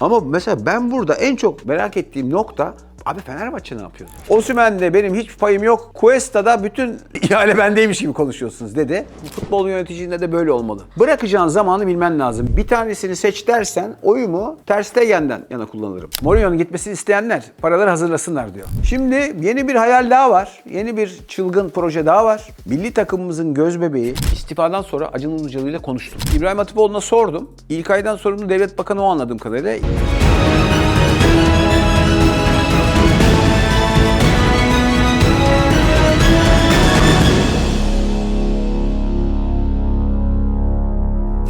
Ama mesela ben burada en çok merak ettiğim nokta Abi Fenerbahçe ne yapıyor? Osimhen'de benim hiç payım yok. Cuesta'da bütün ihale bendeymiş gibi konuşuyorsunuz dedi. Futbol yöneticinde de böyle olmalı. Bırakacağın zamanı bilmen lazım. Bir tanesini seç dersen oyumu Ter Stegen'den yana kullanırım. Mourinho'nun gitmesini isteyenler paraları hazırlasınlar diyor. Şimdi yeni bir hayal daha var. Yeni bir çılgın proje daha var. Milli takımımızın göz bebeği istifadan sonra Acun Ilıcalı ile konuştum. İbrahim Hatipoğlu'na sordum. İlk aydan sorumlu devlet bakanı o anladığım kadarıyla.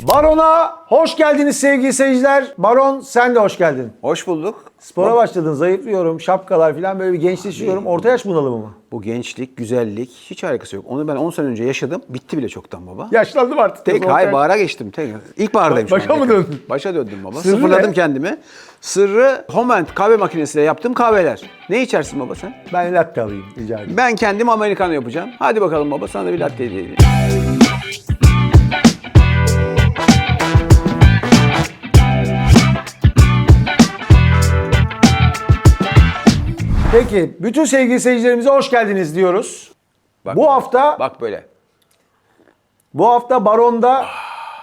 Baron'a hoş geldiniz sevgili seyirciler. Baron sen de hoş geldin. Hoş bulduk. Spora başladın, zayıflıyorum, şapkalar falan böyle bir gençleşiyorum. Orta yaş bunalımı mı? Bu gençlik, güzellik hiç alakası yok. Onu ben 10 sene önce yaşadım. Bitti bile çoktan baba. Yaşlandım artık. Tek Orta hayır yaş- bahara geçtim. Tek. İlk bahardayım şu Başa mı tekrar. döndün? Başa döndüm baba. Sırrı Sıfırladım ne? kendimi. Sırrı Homend kahve makinesiyle yaptığım kahveler. Ne içersin baba sen? Ben latte alayım rica ederim. Ben kendim Americano yapacağım. Hadi bakalım baba sana da bir latte hediye edeyim. Peki bütün sevgili seyircilerimize hoş geldiniz diyoruz. Bak, Bu hafta Bak böyle. bu hafta Baron'da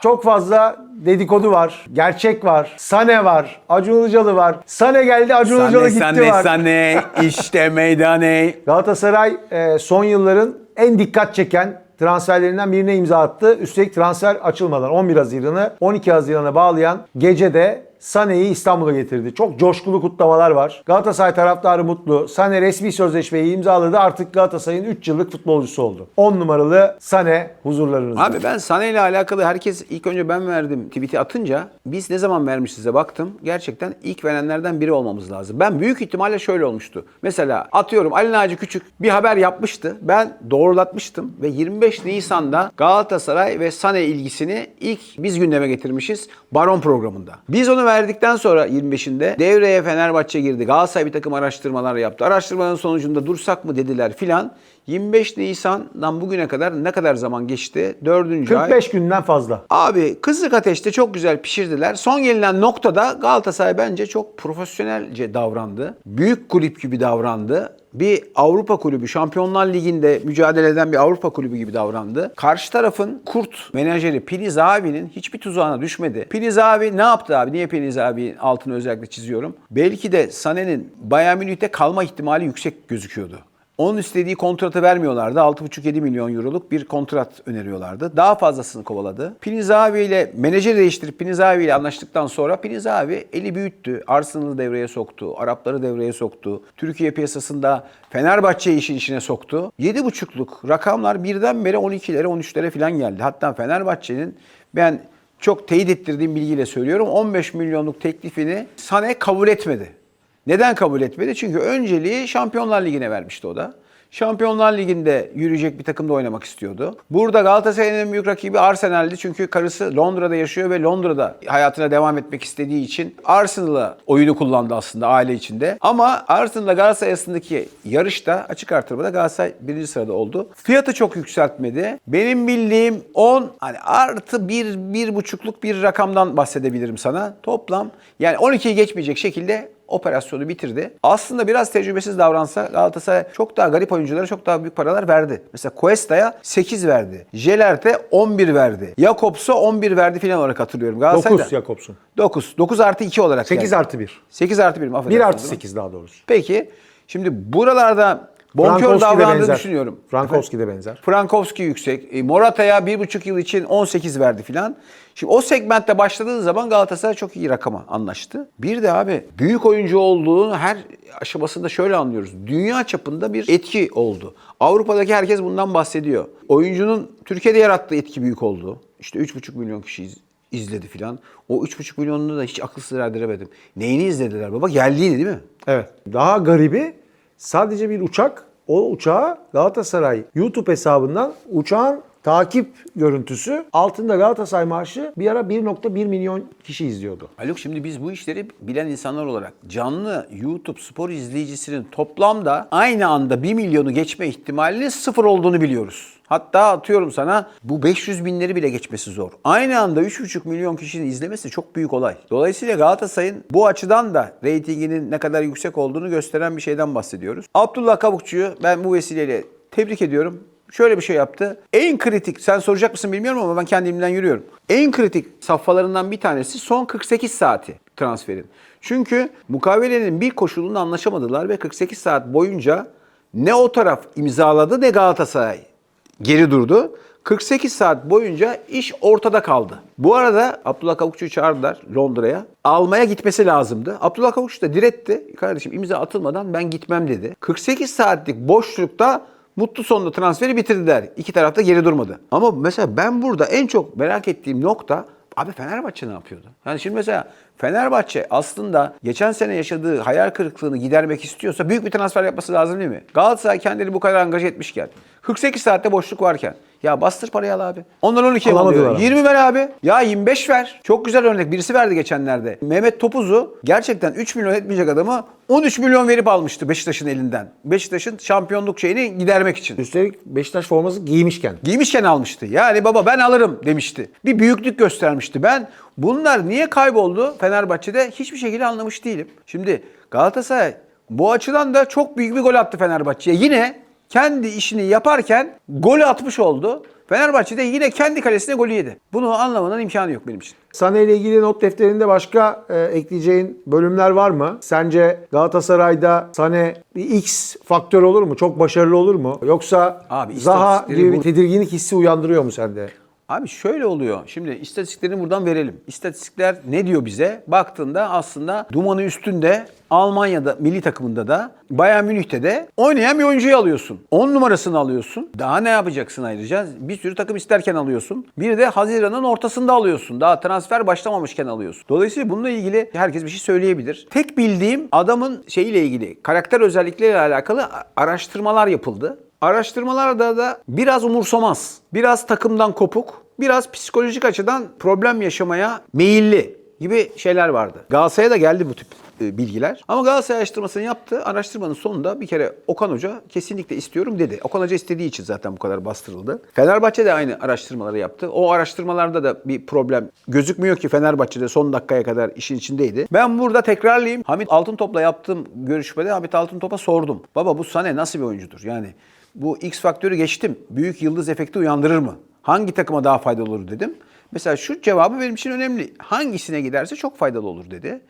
çok fazla dedikodu var, gerçek var, Sane var, Acun Ilıcalı var. Sane geldi, Acun Ilıcalı gitti var. sane, işte meydane. Galatasaray e, son yılların en dikkat çeken transferlerinden birine imza attı. Üstelik transfer açılmadan 11 Haziran'ı 12 Haziran'a bağlayan gecede Sane'yi İstanbul'a getirdi. Çok coşkulu kutlamalar var. Galatasaray taraftarı mutlu. Sane resmi sözleşmeyi imzaladı. Artık Galatasaray'ın 3 yıllık futbolcusu oldu. 10 numaralı Sane huzurlarınızda. Abi ben Sane ile alakalı herkes ilk önce ben verdim tweet'i atınca biz ne zaman vermişiz'e baktım. Gerçekten ilk verenlerden biri olmamız lazım. Ben büyük ihtimalle şöyle olmuştu. Mesela atıyorum Ali Naci Küçük bir haber yapmıştı. Ben doğrulatmıştım ve 25 Nisan'da Galatasaray ve Sane ilgisini ilk biz gündeme getirmişiz Baron programında. Biz onu verdikten sonra 25'inde devreye Fenerbahçe girdi. Galatasaray bir takım araştırmalar yaptı. Araştırmanın sonucunda dursak mı dediler filan. 25 Nisan'dan bugüne kadar ne kadar zaman geçti? Dördüncü ay. 45 günden fazla. Abi kızlık ateşte çok güzel pişirdiler. Son gelinen noktada Galatasaray bence çok profesyonelce davrandı. Büyük kulüp gibi davrandı. Bir Avrupa kulübü, Şampiyonlar Ligi'nde mücadele eden bir Avrupa kulübü gibi davrandı. Karşı tarafın kurt menajeri Piliz abi'nin hiçbir tuzağına düşmedi. Piliz abi ne yaptı abi? Niye Piliz abi altını özellikle çiziyorum? Belki de Sané'nin Bayern Münih'te kalma ihtimali yüksek gözüküyordu. Onun istediği kontratı vermiyorlardı. 6,5-7 milyon euroluk bir kontrat öneriyorlardı. Daha fazlasını kovaladı. Pinizavi ile menajeri değiştirip Pinizavi ile anlaştıktan sonra Pinizavi eli büyüttü. Arsenal'ı devreye soktu. Arapları devreye soktu. Türkiye piyasasında Fenerbahçe'yi işin içine soktu. 7,5'luk rakamlar birdenbire 12'lere 13'lere falan geldi. Hatta Fenerbahçe'nin ben çok teyit ettirdiğim bilgiyle söylüyorum 15 milyonluk teklifini Sane kabul etmedi. Neden kabul etmedi? Çünkü önceliği Şampiyonlar Ligi'ne vermişti o da. Şampiyonlar Ligi'nde yürüyecek bir takımda oynamak istiyordu. Burada Galatasaray'ın en büyük rakibi Arsenal'di. Çünkü karısı Londra'da yaşıyor ve Londra'da hayatına devam etmek istediği için Arsenal'a oyunu kullandı aslında aile içinde. Ama Arsenal'la Galatasaray arasındaki yarışta açık artırmada Galatasaray birinci sırada oldu. Fiyatı çok yükseltmedi. Benim bildiğim 10 hani artı 1 bir buçukluk bir rakamdan bahsedebilirim sana. Toplam yani 12'yi geçmeyecek şekilde operasyonu bitirdi. Aslında biraz tecrübesiz davransa Galatasaray çok daha garip oyunculara çok daha büyük paralar verdi. Mesela Cuesta'ya 8 verdi. Jelert'e 11 verdi. Jakobs'a 11 verdi filan olarak hatırlıyorum. Galatasaray'da. 9 Jakobs'un. 9. 9 artı 2 olarak 8 geldi. artı 1. 8 artı 1 mi? 1 Affedersiniz, artı değil mi? 8 daha doğrusu. Peki şimdi buralarda bonkör davrandığını düşünüyorum. Frankowski de benzer. Frankowski yüksek. E, Morata'ya 1,5 yıl için 18 verdi filan. Şimdi o segmentte başladığı zaman Galatasaray çok iyi rakama anlaştı. Bir de abi büyük oyuncu olduğunu her aşamasında şöyle anlıyoruz. Dünya çapında bir etki oldu. Avrupa'daki herkes bundan bahsediyor. Oyuncunun Türkiye'de yarattığı etki büyük oldu. İşte 3,5 milyon kişi iz- izledi filan. O 3,5 milyonunu da hiç akıl sır erdiremedim. Neyini izlediler baba? Geldiğini değil mi? Evet. Daha garibi sadece bir uçak. O uçağa Galatasaray YouTube hesabından uçağın takip görüntüsü. Altında Galatasaray marşı bir ara 1.1 milyon kişi izliyordu. Haluk şimdi biz bu işleri bilen insanlar olarak canlı YouTube spor izleyicisinin toplamda aynı anda 1 milyonu geçme ihtimalinin sıfır olduğunu biliyoruz. Hatta atıyorum sana bu 500 binleri bile geçmesi zor. Aynı anda 3,5 milyon kişinin izlemesi çok büyük olay. Dolayısıyla Galatasaray'ın bu açıdan da reytinginin ne kadar yüksek olduğunu gösteren bir şeyden bahsediyoruz. Abdullah Kavukçu'yu ben bu vesileyle tebrik ediyorum. Şöyle bir şey yaptı. En kritik, sen soracak mısın bilmiyorum ama ben kendimden yürüyorum. En kritik safhalarından bir tanesi son 48 saati transferin. Çünkü mukavelenin bir koşulunda anlaşamadılar ve 48 saat boyunca ne o taraf imzaladı ne Galatasaray geri durdu. 48 saat boyunca iş ortada kaldı. Bu arada Abdullah Kavukçu'yu çağırdılar Londra'ya. Almaya gitmesi lazımdı. Abdullah Kavukçu da diretti. Kardeşim imza atılmadan ben gitmem dedi. 48 saatlik boşlukta mutlu sonlu transferi bitirdiler. İki tarafta geri durmadı. Ama mesela ben burada en çok merak ettiğim nokta Abi Fenerbahçe ne yapıyordu? Yani şimdi mesela Fenerbahçe aslında geçen sene yaşadığı hayal kırıklığını gidermek istiyorsa büyük bir transfer yapması lazım değil mi? Galatasaray kendini bu kadar angaj etmişken, 48 saatte boşluk varken ya bastır parayı al abi. Ondan 12 mi Alamadılar alıyor? ama. 20 ver abi. Ya 25 ver. Çok güzel örnek. Birisi verdi geçenlerde. Mehmet Topuz'u gerçekten 3 milyon etmeyecek adamı 13 milyon verip almıştı Beşiktaş'ın elinden. Beşiktaş'ın şampiyonluk şeyini gidermek için. Üstelik Beşiktaş forması giymişken. Giymişken almıştı. Yani baba ben alırım demişti. Bir büyüklük göstermişti. Ben bunlar niye kayboldu Fenerbahçe'de hiçbir şekilde anlamış değilim. Şimdi Galatasaray bu açıdan da çok büyük bir gol attı Fenerbahçe'ye. Yine kendi işini yaparken golü atmış oldu. Fenerbahçe'de yine kendi kalesine golü yedi. Bunu anlamanın imkanı yok benim için. Sana ile ilgili not defterinde başka e, ekleyeceğin bölümler var mı? Sence Galatasaray'da Sane bir X faktör olur mu? Çok başarılı olur mu? Yoksa Abi, Zaha gibi bir tedirginlik hissi uyandırıyor mu sende? Abi şöyle oluyor. Şimdi istatistiklerini buradan verelim. İstatistikler ne diyor bize? Baktığında aslında dumanı üstünde Almanya'da milli takımında da Bayern Münih'te de oynayan bir oyuncuyu alıyorsun. 10 numarasını alıyorsun. Daha ne yapacaksın ayrıca? Bir sürü takım isterken alıyorsun. Bir de Haziran'ın ortasında alıyorsun. Daha transfer başlamamışken alıyorsun. Dolayısıyla bununla ilgili herkes bir şey söyleyebilir. Tek bildiğim adamın şeyiyle ilgili karakter özellikleriyle alakalı araştırmalar yapıldı. Araştırmalarda da biraz umursamaz, biraz takımdan kopuk, biraz psikolojik açıdan problem yaşamaya meyilli gibi şeyler vardı. Galatasaray'a da geldi bu tip bilgiler. Ama Galatasaray araştırmasını yaptı. Araştırmanın sonunda bir kere Okan Hoca kesinlikle istiyorum dedi. Okan Hoca istediği için zaten bu kadar bastırıldı. Fenerbahçe de aynı araştırmaları yaptı. O araştırmalarda da bir problem gözükmüyor ki Fenerbahçe'de son dakikaya kadar işin içindeydi. Ben burada tekrarlayayım. Hamit Altıntop'la yaptığım görüşmede Hamit Altıntop'a sordum. Baba bu Sane nasıl bir oyuncudur? Yani bu X faktörü geçtim. Büyük yıldız efekti uyandırır mı? Hangi takıma daha faydalı olur dedim. Mesela şu cevabı benim için önemli. Hangisine giderse çok faydalı olur dedi.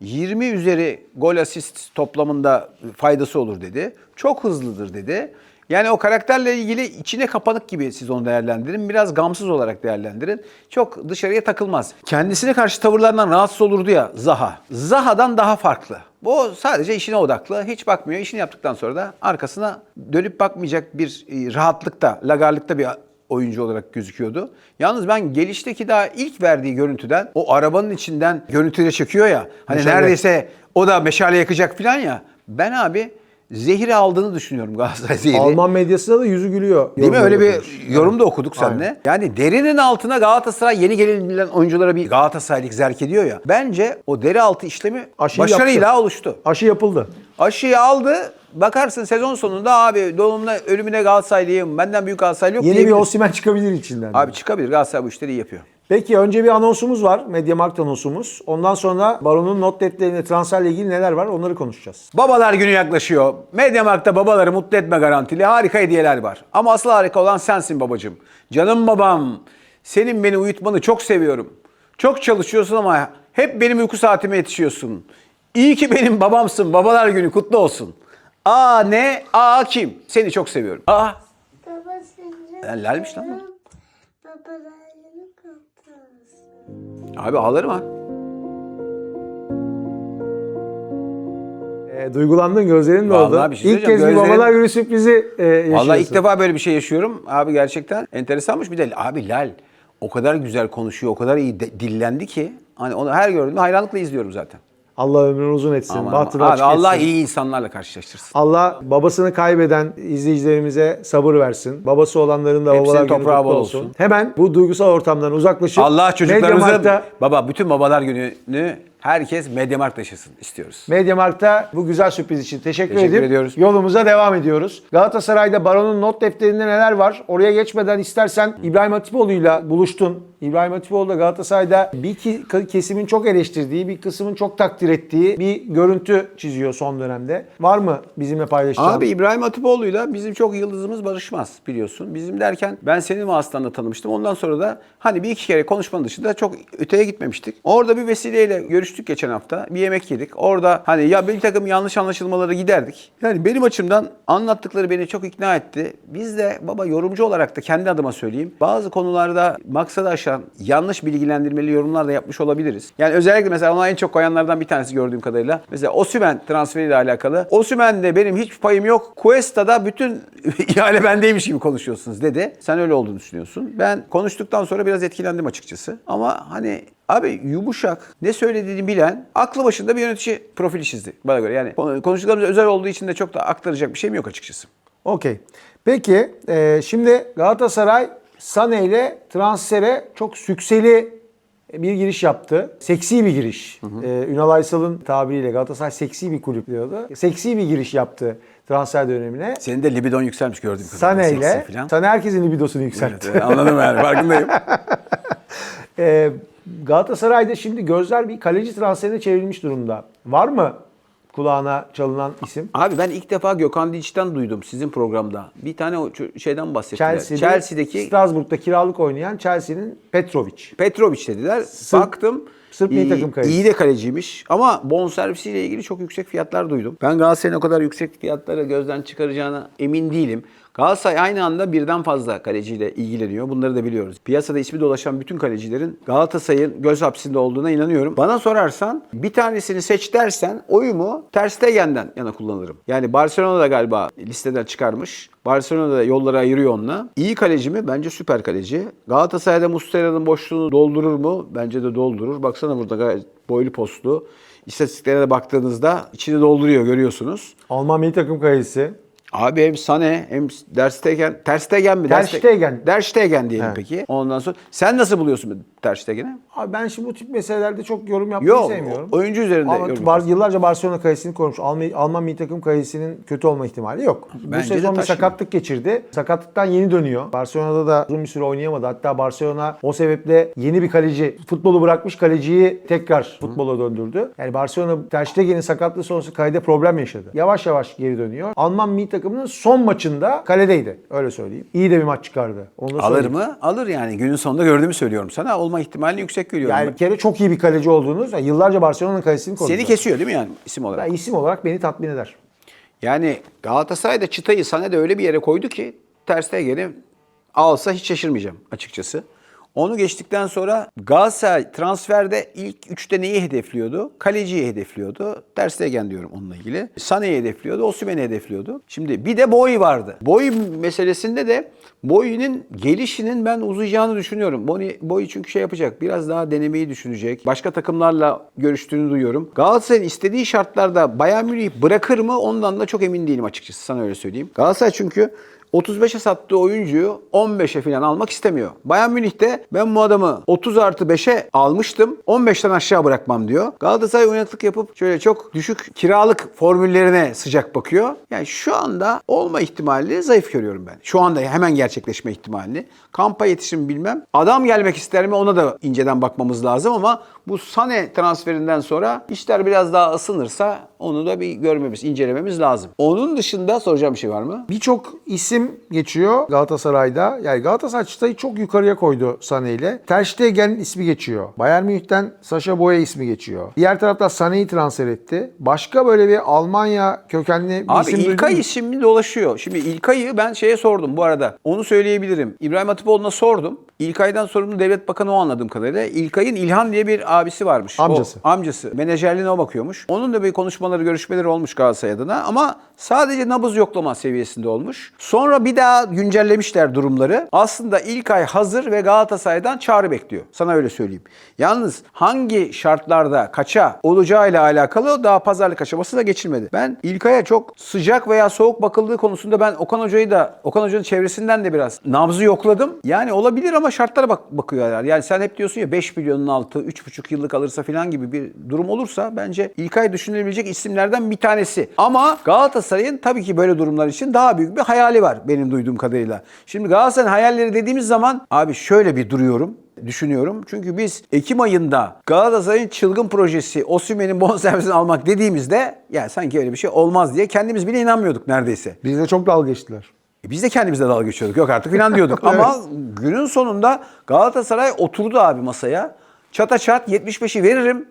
20 üzeri gol asist toplamında faydası olur dedi. Çok hızlıdır dedi. Yani o karakterle ilgili içine kapanık gibi siz onu değerlendirin. Biraz gamsız olarak değerlendirin. Çok dışarıya takılmaz. Kendisine karşı tavırlarından rahatsız olurdu ya Zaha. Zaha'dan daha farklı. Bu sadece işine odaklı. Hiç bakmıyor. İşini yaptıktan sonra da arkasına dönüp bakmayacak bir e, rahatlıkta, lagarlıkta bir oyuncu olarak gözüküyordu. Yalnız ben gelişteki daha ilk verdiği görüntüden o arabanın içinden görüntüyle çekiyor ya. Hani Meşale. neredeyse o da meşale yakacak falan ya. Ben abi zehri aldığını düşünüyorum Galatasaray zehri. Alman medyasında da yüzü gülüyor. Değil mi? Öyle bir yorum da okuduk Aynen. seninle. Yani derinin altına Galatasaray yeni gelen oyunculara bir Galatasaraylık zerk ediyor ya. Bence o deri altı işlemi Aşıyı başarıyla yaptı. oluştu. Aşı yapıldı. Aşıyı aldı. Bakarsın sezon sonunda abi doğumuna ölümüne Galatasaraylıyım. Benden büyük Galatasaraylı yok Yeni bir diyebilir. Osimhen çıkabilir içinden. Abi çıkabilir. Galatasaray bu işleri iyi yapıyor. Peki önce bir anonsumuz var. Mediamarkt anonsumuz. Ondan sonra Baron'un not defterinde transferle ilgili neler var onları konuşacağız. Babalar günü yaklaşıyor. Mediamarkt'ta babaları mutlu etme garantili harika hediyeler var. Ama asıl harika olan sensin babacığım. Canım babam. Senin beni uyutmanı çok seviyorum. Çok çalışıyorsun ama hep benim uyku saatime yetişiyorsun. İyi ki benim babamsın. Babalar günü kutlu olsun. Aa ne? Aa kim? Seni çok seviyorum. Aa Baba seni lalmiş lan bu. Babalarını kaptırız. abi ağlarım ha. E, duygulandın gözlerin Vallahi doldu. bir şey İlk kez söyleyeceğim, bir babalar günü sürprizi e, yaşıyorsun. Vallahi ilk defa böyle bir şey yaşıyorum. Abi gerçekten enteresanmış bir de abi Lal o kadar güzel konuşuyor, o kadar iyi de- dillendi ki hani onu her gördüğümde hayranlıkla izliyorum zaten. Allah ömrünü uzun etsin. Aman bahtını aman. Abi açık Allah etsin. iyi insanlarla karşılaştırsın. Allah babasını kaybeden izleyicilerimize sabır versin. Babası olanların da Hepsinin babalar günü toprağı kutlu bol olsun. olsun. Hemen bu duygusal ortamdan uzaklaşıp Allah çocuklarımızı Mediamarkt'ta baba bütün babalar gününü herkes Mediamarkt yaşasın istiyoruz. Mediamarkt'ta bu güzel sürpriz için teşekkür, Teşekkür edip ediyoruz. yolumuza devam ediyoruz. Galatasaray'da Baron'un not defterinde neler var? Oraya geçmeden istersen İbrahim Hatipoğlu'yla buluştun. İbrahim Hatipoğlu da Galatasaray'da bir kesimin çok eleştirdiği, bir kısmın çok takdir ettiği bir görüntü çiziyor son dönemde. Var mı bizimle paylaşacağın? Abi İbrahim Hatipoğlu'yla bizim çok yıldızımız barışmaz biliyorsun. Bizim derken ben senin vasıtanla tanımıştım. Ondan sonra da hani bir iki kere konuşmanın dışında çok öteye gitmemiştik. Orada bir vesileyle görüştük geçen hafta. Bir yemek yedik. Orada hani ya bir takım yanlış anlaşılmaları giderdik. Yani benim açımdan anlattıkları beni çok ikna etti. Biz de baba yorumcu olarak da kendi adıma söyleyeyim. Bazı konularda maksadı aşan yanlış bilgilendirmeli yorumlar da yapmış olabiliriz. Yani özellikle mesela ona en çok koyanlardan bir tanesi gördüğüm kadarıyla. Mesela Osimhen transferiyle alakalı. Osimhen'de benim hiç payım yok. Cuesta'da bütün ihale bendeymiş gibi konuşuyorsunuz dedi. Sen öyle olduğunu düşünüyorsun. Ben konuştuktan sonra biraz etkilendim açıkçası. Ama hani Abi yumuşak, ne söylediğini bilen, aklı başında bir yönetici profili çizdi bana göre. Yani konu- konuştuklarımız özel olduğu için de çok da aktaracak bir şeyim yok açıkçası. Okey. Peki e, şimdi Galatasaray Sane ile transfere çok sükseli bir giriş yaptı. Seksi bir giriş. E, Ünal Aysal'ın tabiriyle Galatasaray seksi bir kulüp diyordu. Seksi bir giriş yaptı transfer dönemine. Senin de libidon yükselmiş gördüğüm kadarıyla. Sane ile. Sane herkesin libidosunu yükseltti. Evet, anladım yani farkındayım. E, Galatasaray'da şimdi gözler bir kaleci transferine çevrilmiş durumda. Var mı kulağına çalınan isim? Abi ben ilk defa Gökhan Dinç'ten duydum sizin programda. Bir tane o şeyden bahsettiler. Chelsea'de, Chelsea'deki Strasbourg'da kiralık oynayan Chelsea'nin Petrovic. Petrovic dediler. Sırp- Baktım. Sırp iyi- takım kalecisi. İyi de kaleciymiş ama bonservisiyle ilgili çok yüksek fiyatlar duydum. Ben Galatasaray'ın o kadar yüksek fiyatları gözden çıkaracağına emin değilim. Galatasaray aynı anda birden fazla kaleciyle ilgileniyor. Bunları da biliyoruz. Piyasada ismi dolaşan bütün kalecilerin Galatasaray'ın göz hapsinde olduğuna inanıyorum. Bana sorarsan bir tanesini seç dersen oyumu Ter Stegen'den yana kullanırım. Yani Barcelona da galiba listeden çıkarmış. Barcelona da yolları ayırıyor onunla. İyi kaleci mi? Bence süper kaleci. Galatasaray'da Muslera'nın boşluğunu doldurur mu? Bence de doldurur. Baksana burada gayet boylu postlu. İstatistiklere de baktığınızda içini dolduruyor görüyorsunuz. Alman milli takım kalecisi. Abi hem Sane hem Der Stegen. Ter Stegen mi? Ter Ste- Stegen. Der Stegen diyelim He. peki. Ondan sonra sen nasıl buluyorsun Ter Stegen'i? Abi ben şimdi bu tip meselelerde çok yorum yapmayı Yok. sevmiyorum. Oyuncu üzerinde Ama yorum Bar- yıllarca Barcelona kalecisini korumuş. Alman, Alman milli takım kalecisinin kötü olma ihtimali yok. bu Bence de sezon bir sakatlık geçirdi. Sakatlıktan yeni dönüyor. Barcelona'da da uzun bir süre oynayamadı. Hatta Barcelona o sebeple yeni bir kaleci, futbolu bırakmış kaleciyi tekrar futbola döndürdü. Yani Barcelona Ter Stegen'in sakatlığı sonrası kalede problem yaşadı. Yavaş yavaş geri dönüyor. Alman milli takımının son maçında kaledeydi. Öyle söyleyeyim. İyi de bir maç çıkardı. Onu Alır söyleyeyim. mı? Alır yani. Günün sonunda gördüğümü söylüyorum sana. Olma ihtimalini yüksek görüyorum. Yani ben. bir kere çok iyi bir kaleci olduğunuz, yani yıllarca Barcelona'nın kalecisini korudu. Seni kesiyor değil mi yani isim olarak? Ya isim olarak beni tatmin eder. Yani Galatasaray da çıtayı Sané de öyle bir yere koydu ki Ter Stegen'i alsa hiç şaşırmayacağım açıkçası. Onu geçtikten sonra Galatasaray transferde ilk üçte neyi hedefliyordu? Kaleciyi hedefliyordu. Ter Stegen diyorum onunla ilgili. Sané'yi hedefliyordu, Osimhen'i hedefliyordu. Şimdi bir de Boy vardı. Boy meselesinde de Boy'un gelişinin ben uzayacağını düşünüyorum. Boy çünkü şey yapacak. Biraz daha denemeyi düşünecek. Başka takımlarla görüştüğünü duyuyorum. Galatasaray'ın istediği şartlarda Bayern Münih bırakır mı? Ondan da çok emin değilim açıkçası. Sana öyle söyleyeyim. Galatasaray çünkü 35'e sattığı oyuncuyu 15'e falan almak istemiyor. Bayern Münih'te ben bu adamı 30 artı 5'e almıştım. 15'ten aşağı bırakmam diyor. Galatasaray oynaklık yapıp şöyle çok düşük kiralık formüllerine sıcak bakıyor. Yani şu anda olma ihtimali zayıf görüyorum ben. Şu anda hemen gerçekleşme ihtimalini. Kampa yetişir mi bilmem. Adam gelmek ister mi ona da inceden bakmamız lazım ama bu Sane transferinden sonra işler biraz daha ısınırsa onu da bir görmemiz, incelememiz lazım. Onun dışında soracağım bir şey var mı? Birçok isim geçiyor Galatasaray'da. Yani Galatasaray çıtayı çok yukarıya koydu Sané ile. Ter Stegen'in ismi geçiyor. Bayern Münih'ten Sasha Boye ismi geçiyor. Diğer tarafta Sané'yi transfer etti. Başka böyle bir Almanya kökenli bir Abi isim duydun İlkay ismi dolaşıyor. Şimdi İlkay'ı ben şeye sordum bu arada. Onu söyleyebilirim. İbrahim Hatipoğlu'na sordum. İlkay'dan sorumlu devlet bakanı o anladığım kadarıyla. İlkay'ın İlhan diye bir abisi varmış. O Amcası. amcası. Menajerliğine o bakıyormuş. Onun da bir konuşmaları, görüşmeleri olmuş Galatasaray adına ama sadece nabız yoklama seviyesinde olmuş. Sonra bir daha güncellemişler durumları. Aslında ilk ay hazır ve Galatasaray'dan çağrı bekliyor. Sana öyle söyleyeyim. Yalnız hangi şartlarda kaça olacağıyla alakalı daha pazarlık aşaması da geçilmedi. Ben İlkay'a çok sıcak veya soğuk bakıldığı konusunda ben Okan Hoca'yı da Okan Hoca'nın çevresinden de biraz nabzı yokladım. Yani olabilir ama şartlara bak bakıyorlar. Yani sen hep diyorsun ya 5 milyonun altı 3,5 yıllık alırsa falan gibi bir durum olursa bence İlkay düşünülebilecek isimlerden bir tanesi. Ama Galatasaray'ın tabii ki böyle durumlar için daha büyük bir hayali var benim duyduğum kadarıyla. Şimdi Galatasaray'ın hayalleri dediğimiz zaman abi şöyle bir duruyorum düşünüyorum. Çünkü biz Ekim ayında Galatasaray'ın çılgın projesi Osimhen'in bonservisini almak dediğimizde ya sanki öyle bir şey olmaz diye kendimiz bile inanmıyorduk neredeyse. Bizde çok dalga geçtiler. E Biz de kendimizle dalga geçiyorduk. Yok artık filan diyorduk. Ama günün sonunda Galatasaray oturdu abi masaya. Çata çat 75'i veririm.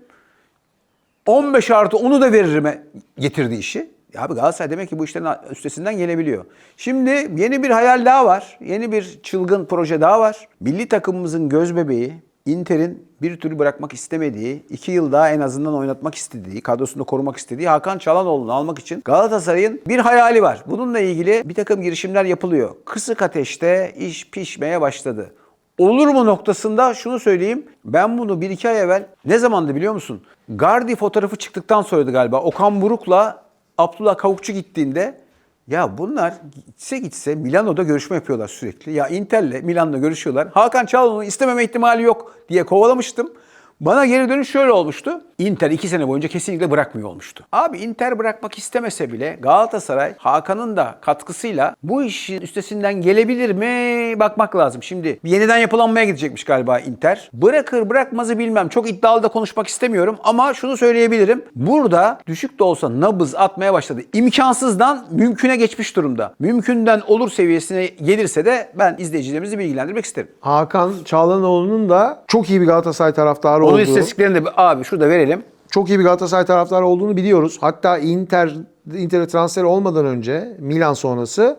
15 artı onu da veririme getirdi işi. Ya abi Galatasaray demek ki bu işlerin üstesinden gelebiliyor. Şimdi yeni bir hayal daha var. Yeni bir çılgın proje daha var. Milli takımımızın göz bebeği Inter'in bir türlü bırakmak istemediği, iki yıl daha en azından oynatmak istediği, kadrosunda korumak istediği Hakan Çalhanoğlu'nu almak için Galatasaray'ın bir hayali var. Bununla ilgili bir takım girişimler yapılıyor. Kısık ateşte iş pişmeye başladı. Olur mu noktasında şunu söyleyeyim. Ben bunu bir iki ay evvel ne zamandı biliyor musun? Gardi fotoğrafı çıktıktan sonraydı galiba. Okan Buruk'la Abdullah Kavukçu gittiğinde ya bunlar gitse gitse Milano'da görüşme yapıyorlar sürekli. Ya Inter'le Milano'da görüşüyorlar. Hakan Çalhanoğlu'nu istememe ihtimali yok diye kovalamıştım. Bana geri dönüş şöyle olmuştu. Inter iki sene boyunca kesinlikle bırakmıyor olmuştu. Abi Inter bırakmak istemese bile Galatasaray Hakan'ın da katkısıyla bu işin üstesinden gelebilir mi bakmak lazım. Şimdi yeniden yapılanmaya gidecekmiş galiba Inter. Bırakır bırakmazı bilmem. Çok iddialı da konuşmak istemiyorum ama şunu söyleyebilirim. Burada düşük de olsa nabız atmaya başladı. İmkansızdan mümküne geçmiş durumda. Mümkünden olur seviyesine gelirse de ben izleyicilerimizi bilgilendirmek isterim. Hakan Çağlanoğlu'nun da çok iyi bir Galatasaray taraftarı Onun olduğu. istatistiklerini de abi şurada verelim. çok iyi bir Galatasaray taraftarı olduğunu biliyoruz. Hatta Inter Inter'e transfer olmadan önce Milan sonrası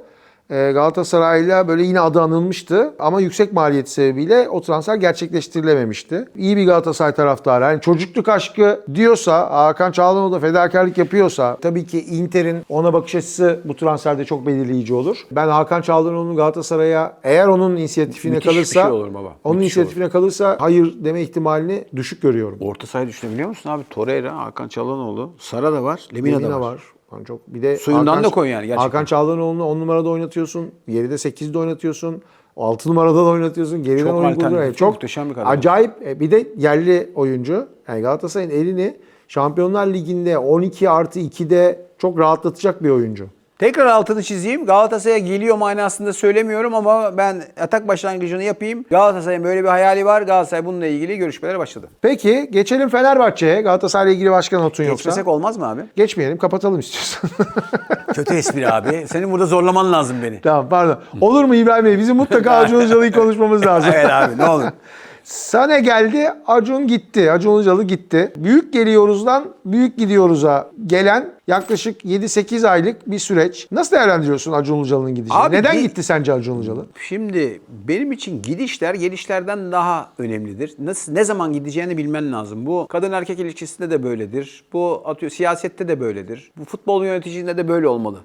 Galatasaray'la böyle yine adı anılmıştı ama yüksek maliyet sebebiyle o transfer gerçekleştirilememişti. İyi bir Galatasaray taraftarı. Yani çocukluk aşkı diyorsa, Hakan Çağlanoğlu da fedakarlık yapıyorsa tabii ki Inter'in ona bakış açısı bu transferde çok belirleyici olur. Ben Hakan Çağlanoğlu'nun Galatasaray'a eğer onun inisiyatifine Müthiş bir kalırsa şey olur baba. onun Müthiş inisiyatifine kalırsa hayır deme ihtimalini düşük görüyorum. Orta sahayı düşünebiliyor musun abi? Torreira, Hakan Çalhanoğlu, Sara da var, Lemina, Lemina da var. var. Yani çok bir de Suyundan da koy yani gerçekten. Hakan Çağlanoğlu'nu 10 numarada oynatıyorsun. Geride 8'de oynatıyorsun. 6 numarada da oynatıyorsun. Geriden Çok oyun kurduruyor. çok Çok muhteşem bir kadro. Acayip. E, Bir de yerli oyuncu. Yani Galatasaray'ın elini Şampiyonlar Ligi'nde 12 artı 2'de çok rahatlatacak bir oyuncu. Tekrar altını çizeyim. Galatasaray'a geliyor manasında söylemiyorum ama ben atak başlangıcını yapayım. Galatasaray'ın böyle bir hayali var. Galatasaray bununla ilgili görüşmelere başladı. Peki geçelim Fenerbahçe'ye. Galatasaray'la ilgili başka notun yoksa. Geçmesek olmaz mı abi? Geçmeyelim kapatalım istiyorsan. Kötü espri abi. Senin burada zorlaman lazım beni. tamam pardon. Olur mu İbrahim Bey? Bizim mutlaka Acun Ilıcalı'yı konuşmamız lazım. evet abi ne olur. Sane geldi, Acun gitti. Acun Ilıcalı gitti. Büyük geliyoruzdan büyük gidiyoruz'a gelen yaklaşık 7-8 aylık bir süreç. Nasıl değerlendiriyorsun Acun Ilıcalı'nın gidişini? Abi Neden gitti sence Acun Ilıcalı? Şimdi benim için gidişler gelişlerden daha önemlidir. Nasıl ne zaman gideceğini bilmen lazım. Bu kadın erkek ilişkisinde de böyledir. Bu atıyor siyasette de böyledir. Bu futbol yöneticiliğinde de böyle olmalı.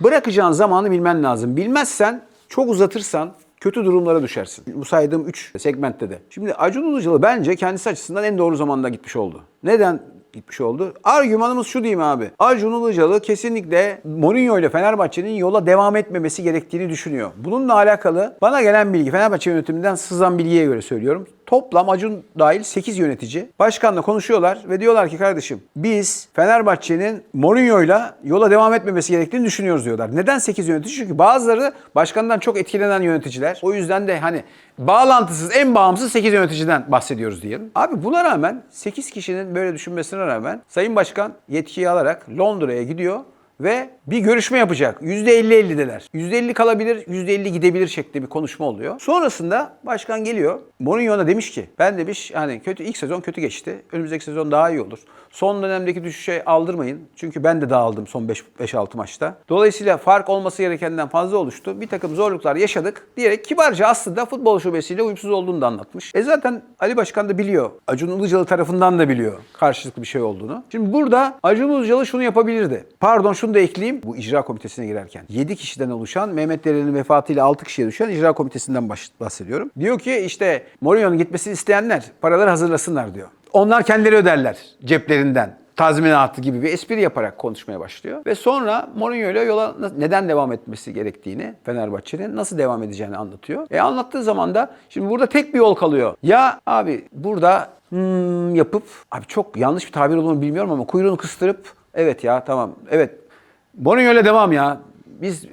Bırakacağın zamanı bilmen lazım. Bilmezsen çok uzatırsan kötü durumlara düşersin. Bu saydığım 3 segmentte de. Şimdi Acun Ilıcalı bence kendisi açısından en doğru zamanda gitmiş oldu. Neden gitmiş oldu? Argümanımız şu diyeyim abi. Acun Ilıcalı kesinlikle Mourinho ile Fenerbahçe'nin yola devam etmemesi gerektiğini düşünüyor. Bununla alakalı bana gelen bilgi Fenerbahçe yönetiminden sızan bilgiye göre söylüyorum. Toplam Acun dahil 8 yönetici başkanla konuşuyorlar ve diyorlar ki kardeşim biz Fenerbahçe'nin Mourinho'yla yola devam etmemesi gerektiğini düşünüyoruz diyorlar. Neden 8 yönetici? Çünkü bazıları başkandan çok etkilenen yöneticiler. O yüzden de hani bağlantısız en bağımsız 8 yöneticiden bahsediyoruz diyelim. Abi buna rağmen 8 kişinin böyle düşünmesine rağmen Sayın Başkan yetkiyi alarak Londra'ya gidiyor ve bir görüşme yapacak. %50-50'deler. %50 kalabilir, %50 gidebilir şeklinde bir konuşma oluyor. Sonrasında başkan geliyor. Mourinho da demiş ki ben demiş hani kötü ilk sezon kötü geçti. Önümüzdeki sezon daha iyi olur. Son dönemdeki düşüşe aldırmayın. Çünkü ben de dağıldım son 5-6 maçta. Dolayısıyla fark olması gerekenden fazla oluştu. Bir takım zorluklar yaşadık diyerek kibarca aslında futbol şubesiyle uyumsuz olduğunu da anlatmış. E zaten Ali Başkan da biliyor. Acun Ilıcalı tarafından da biliyor karşılıklı bir şey olduğunu. Şimdi burada Acun Ilıcalı şunu yapabilirdi. Pardon şunu da ekleyeyim. Bu icra komitesine girerken. 7 kişiden oluşan Mehmet Deren'in vefatıyla 6 kişiye düşen icra komitesinden bahsediyorum. Diyor ki işte Mourinho'nun gitmesini isteyenler paraları hazırlasınlar diyor. Onlar kendileri öderler ceplerinden tazminatı gibi bir espri yaparak konuşmaya başlıyor. Ve sonra Mourinho ile yola neden devam etmesi gerektiğini Fenerbahçe'nin nasıl devam edeceğini anlatıyor. E anlattığı zaman da şimdi burada tek bir yol kalıyor. Ya abi burada hmm yapıp abi çok yanlış bir tabir olduğunu bilmiyorum ama kuyruğunu kıstırıp evet ya tamam evet Mourinho ile devam ya. Biz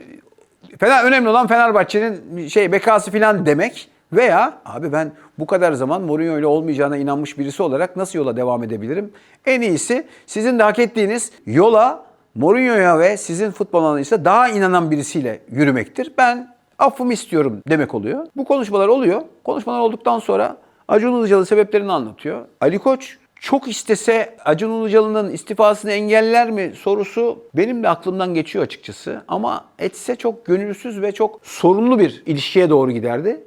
Fener önemli olan Fenerbahçe'nin şey bekası falan demek veya abi ben bu kadar zaman Mourinho ile olmayacağına inanmış birisi olarak nasıl yola devam edebilirim? En iyisi sizin de hak ettiğiniz yola Mourinho'ya ve sizin futbol anlayışına daha inanan birisiyle yürümektir. Ben affımı istiyorum demek oluyor. Bu konuşmalar oluyor. Konuşmalar olduktan sonra Acun Ilıcalı sebeplerini anlatıyor. Ali Koç çok istese Acun Ilıcalı'nın istifasını engeller mi sorusu benim de aklımdan geçiyor açıkçası. Ama etse çok gönülsüz ve çok sorunlu bir ilişkiye doğru giderdi.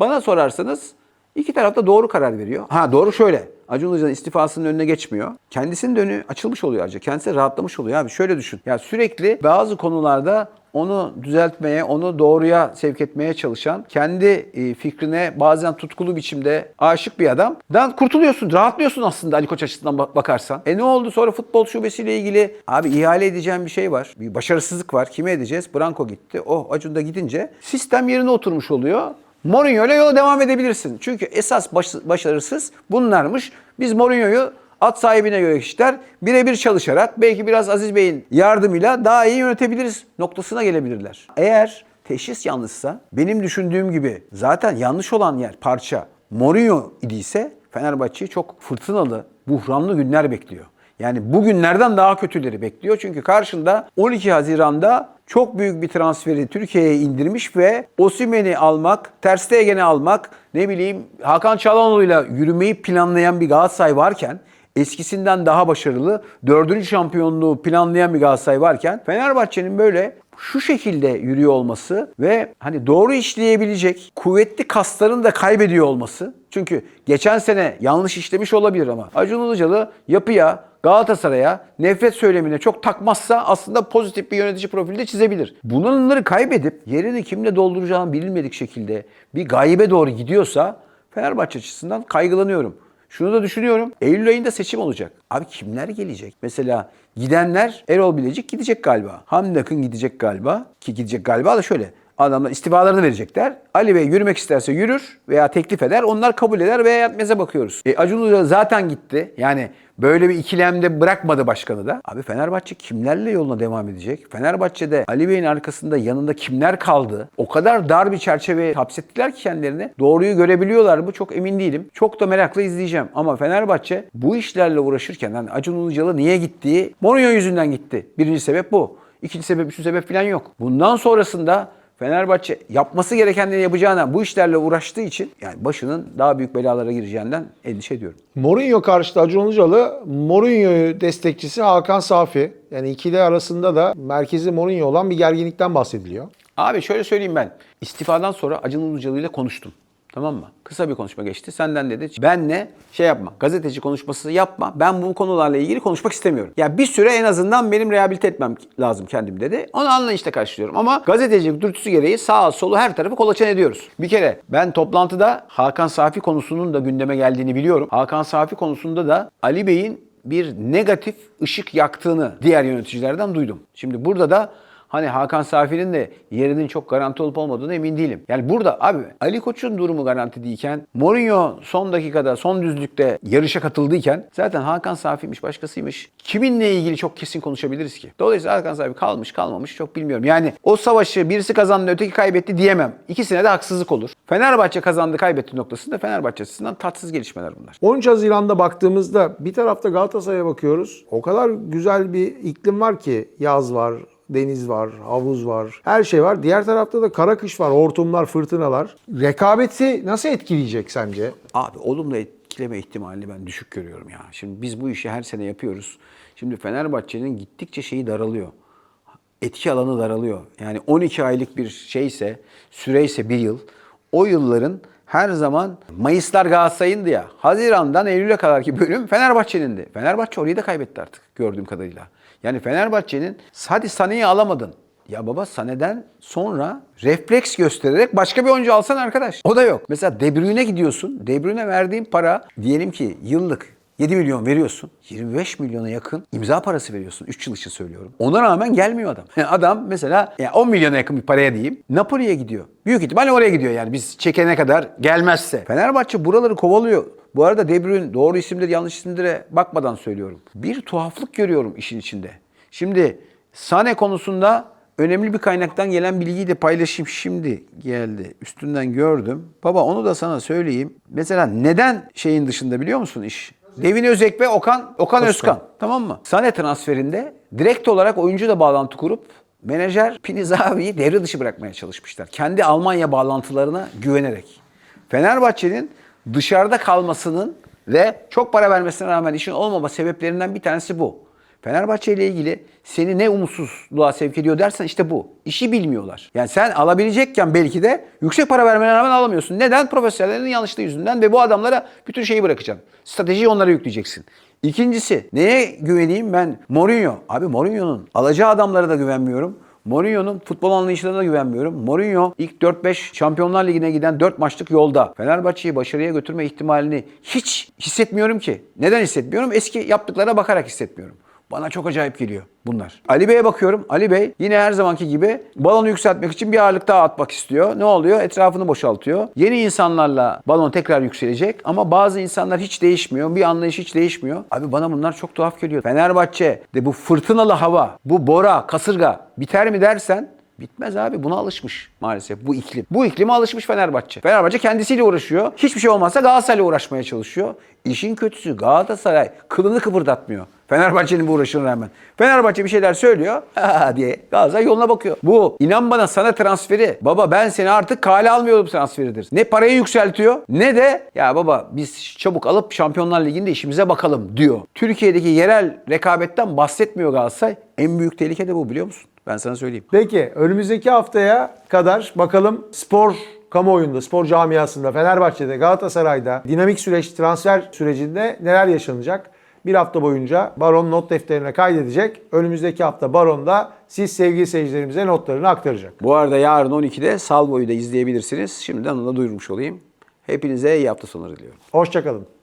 Bana sorarsanız iki taraf da doğru karar veriyor. Ha doğru şöyle. Acun Ilıcalı'nın istifasının önüne geçmiyor. Kendisinin de önü açılmış oluyor ayrıca. Kendisi rahatlamış oluyor abi. Şöyle düşün. Ya sürekli bazı konularda onu düzeltmeye, onu doğruya sevk etmeye çalışan, kendi e, fikrine bazen tutkulu biçimde aşık bir adamdan kurtuluyorsun, rahatlıyorsun aslında Ali Koç açısından bak- bakarsan. E ne oldu sonra futbol şubesiyle ilgili? Abi ihale edeceğim bir şey var. Bir başarısızlık var. Kime edeceğiz? Branko gitti. Oh Acun da gidince sistem yerine oturmuş oluyor. Mourinho ile yola devam edebilirsin. Çünkü esas baş- başarısız bunlarmış. Biz Mourinho'yu at sahibine göre kişiler birebir çalışarak belki biraz Aziz Bey'in yardımıyla daha iyi yönetebiliriz noktasına gelebilirler. Eğer teşhis yanlışsa benim düşündüğüm gibi zaten yanlış olan yer parça Mourinho idiyse Fenerbahçe'yi çok fırtınalı, buhranlı günler bekliyor. Yani bugünlerden daha kötüleri bekliyor. Çünkü karşında 12 Haziran'da çok büyük bir transferi Türkiye'ye indirmiş ve Osimhen'i almak, Ter Stegen'i almak, ne bileyim Hakan Çalhanoğlu'yla yürümeyi planlayan bir Galatasaray varken eskisinden daha başarılı, dördüncü şampiyonluğu planlayan bir Galatasaray varken Fenerbahçe'nin böyle şu şekilde yürüyor olması ve hani doğru işleyebilecek kuvvetli kasların da kaybediyor olması. Çünkü geçen sene yanlış işlemiş olabilir ama Acun Ilıcalı yapıya, Galatasaray'a nefret söylemine çok takmazsa aslında pozitif bir yönetici profili de çizebilir. Bunları kaybedip yerini kimle dolduracağını bilinmedik şekilde bir gaybe doğru gidiyorsa Fenerbahçe açısından kaygılanıyorum. Şunu da düşünüyorum. Eylül ayında seçim olacak. Abi kimler gelecek? Mesela gidenler Erol Bilecik gidecek galiba. Hamdi Akın gidecek galiba. Ki gidecek galiba da şöyle. Adamlar istifalarını verecekler. Ali Bey yürümek isterse yürür veya teklif eder. Onlar kabul eder veya yatmeze bakıyoruz. E, Acun Ilıcalı zaten gitti. Yani böyle bir ikilemde bırakmadı başkanı da. Abi Fenerbahçe kimlerle yoluna devam edecek? Fenerbahçe'de Ali Bey'in arkasında yanında kimler kaldı? O kadar dar bir çerçeveye hapsettiler ki kendilerini. Doğruyu görebiliyorlar mı? Çok emin değilim. Çok da merakla izleyeceğim. Ama Fenerbahçe bu işlerle uğraşırken yani Acun Ilıcalı niye gittiği Mourinho yüzünden gitti. Birinci sebep bu. İkinci sebep, üçüncü sebep falan yok. Bundan sonrasında Fenerbahçe yapması gerekenleri yapacağına bu işlerle uğraştığı için yani başının daha büyük belalara gireceğinden endişe ediyorum. Mourinho karşıtı Acun Ilıcalı, Mourinho destekçisi Hakan Safi. Yani ikili arasında da merkezi Mourinho olan bir gerginlikten bahsediliyor. Abi şöyle söyleyeyim ben. İstifadan sonra Acun Ilıcalı ile konuştum. Tamam mı? Kısa bir konuşma geçti. Senden dedi benle şey yapma. Gazeteci konuşması yapma. Ben bu konularla ilgili konuşmak istemiyorum. Ya bir süre en azından benim rehabilite etmem lazım kendim dedi. Onu anlayışla karşılıyorum. Ama gazetecilik dürtüsü gereği sağa solu her tarafı kolaçan ediyoruz. Bir kere ben toplantıda Hakan Safi konusunun da gündeme geldiğini biliyorum. Hakan Safi konusunda da Ali Bey'in bir negatif ışık yaktığını diğer yöneticilerden duydum. Şimdi burada da Hani Hakan Safi'nin de yerinin çok garanti olup olmadığını emin değilim. Yani burada abi Ali Koç'un durumu garanti değilken Mourinho son dakikada son düzlükte yarışa katıldıyken zaten Hakan Safi'ymiş başkasıymış. Kiminle ilgili çok kesin konuşabiliriz ki? Dolayısıyla Hakan Safi kalmış kalmamış çok bilmiyorum. Yani o savaşı birisi kazandı öteki kaybetti diyemem. İkisine de haksızlık olur. Fenerbahçe kazandı kaybetti noktasında Fenerbahçe açısından tatsız gelişmeler bunlar. 13 Haziran'da baktığımızda bir tarafta Galatasaray'a bakıyoruz. O kadar güzel bir iklim var ki yaz var, deniz var, havuz var, her şey var. Diğer tarafta da kara kış var, hortumlar, fırtınalar. Rekabeti nasıl etkileyecek sence? Abi olumlu etkileme ihtimalini ben düşük görüyorum ya. Şimdi biz bu işi her sene yapıyoruz. Şimdi Fenerbahçe'nin gittikçe şeyi daralıyor. Etki alanı daralıyor. Yani 12 aylık bir şeyse, süreyse bir yıl. O yılların her zaman Mayıslar Galatasaray'ındı ya. Haziran'dan Eylül'e kadarki bölüm Fenerbahçe'nindi. Fenerbahçe orayı da kaybetti artık gördüğüm kadarıyla. Yani Fenerbahçe'nin hadi Sané'yi alamadın. Ya baba Sané'den sonra refleks göstererek başka bir oyuncu alsan arkadaş. O da yok. Mesela De Bruyne gidiyorsun. De Bruyne verdiğin para diyelim ki yıllık 7 milyon veriyorsun. 25 milyona yakın imza parası veriyorsun. 3 yıl için söylüyorum. Ona rağmen gelmiyor adam. Adam mesela ya 10 milyona yakın bir paraya diyeyim. Napoli'ye gidiyor. Büyük ihtimalle oraya gidiyor yani biz çekene kadar gelmezse. Fenerbahçe buraları kovalıyor. Bu arada De doğru isimdir yanlış isimdire bakmadan söylüyorum. Bir tuhaflık görüyorum işin içinde. Şimdi Sane konusunda önemli bir kaynaktan gelen bilgiyi de paylaşayım. Şimdi geldi. Üstünden gördüm. Baba onu da sana söyleyeyim. Mesela neden şeyin dışında biliyor musun iş? Devin Özek ve Okan Okan Özkan. Tamam mı? Sane transferinde direkt olarak oyuncuyla bağlantı kurup menajer Pinizavi'yi devre dışı bırakmaya çalışmışlar. Kendi Almanya bağlantılarına güvenerek. Fenerbahçe'nin dışarıda kalmasının ve çok para vermesine rağmen işin olmama sebeplerinden bir tanesi bu. Fenerbahçe ile ilgili seni ne umutsuzluğa sevk ediyor dersen işte bu. İşi bilmiyorlar. Yani sen alabilecekken belki de yüksek para vermene rağmen alamıyorsun. Neden? Profesyonellerin yanlışlığı yüzünden ve bu adamlara bütün şeyi bırakacaksın. Stratejiyi onlara yükleyeceksin. İkincisi neye güveneyim ben? Mourinho. Abi Mourinho'nun alacağı adamlara da güvenmiyorum. Mourinho'nun futbol anlayışlarına da güvenmiyorum. Mourinho ilk 4-5 Şampiyonlar Ligi'ne giden 4 maçlık yolda Fenerbahçe'yi başarıya götürme ihtimalini hiç hissetmiyorum ki. Neden hissetmiyorum? Eski yaptıklarına bakarak hissetmiyorum. Bana çok acayip geliyor bunlar. Ali Bey'e bakıyorum. Ali Bey yine her zamanki gibi balonu yükseltmek için bir ağırlık daha atmak istiyor. Ne oluyor? Etrafını boşaltıyor. Yeni insanlarla balon tekrar yükselecek ama bazı insanlar hiç değişmiyor. Bir anlayış hiç değişmiyor. Abi bana bunlar çok tuhaf geliyor. Fenerbahçe de bu fırtınalı hava, bu bora, kasırga biter mi dersen Bitmez abi buna alışmış maalesef bu iklim. Bu iklime alışmış Fenerbahçe. Fenerbahçe kendisiyle uğraşıyor. Hiçbir şey olmazsa Galatasaray'la uğraşmaya çalışıyor. İşin kötüsü Galatasaray kılını kıpırdatmıyor. Fenerbahçe'nin bu uğraşına rağmen. Fenerbahçe bir şeyler söylüyor diye Galatasaray yoluna bakıyor. Bu inan bana sana transferi baba ben seni artık kale almıyorum transferidir. Ne parayı yükseltiyor ne de ya baba biz çabuk alıp Şampiyonlar Ligi'nde işimize bakalım diyor. Türkiye'deki yerel rekabetten bahsetmiyor Galatasaray. En büyük tehlike de bu biliyor musun? Ben sana söyleyeyim. Peki önümüzdeki haftaya kadar bakalım spor kamuoyunda, spor camiasında, Fenerbahçe'de, Galatasaray'da dinamik süreç, transfer sürecinde neler yaşanacak? Bir hafta boyunca Baron not defterine kaydedecek. Önümüzdeki hafta Baron da siz sevgili seyircilerimize notlarını aktaracak. Bu arada yarın 12'de Salvo'yu da izleyebilirsiniz. Şimdiden onu da duyurmuş olayım. Hepinize iyi hafta sonları diliyorum. Hoşçakalın.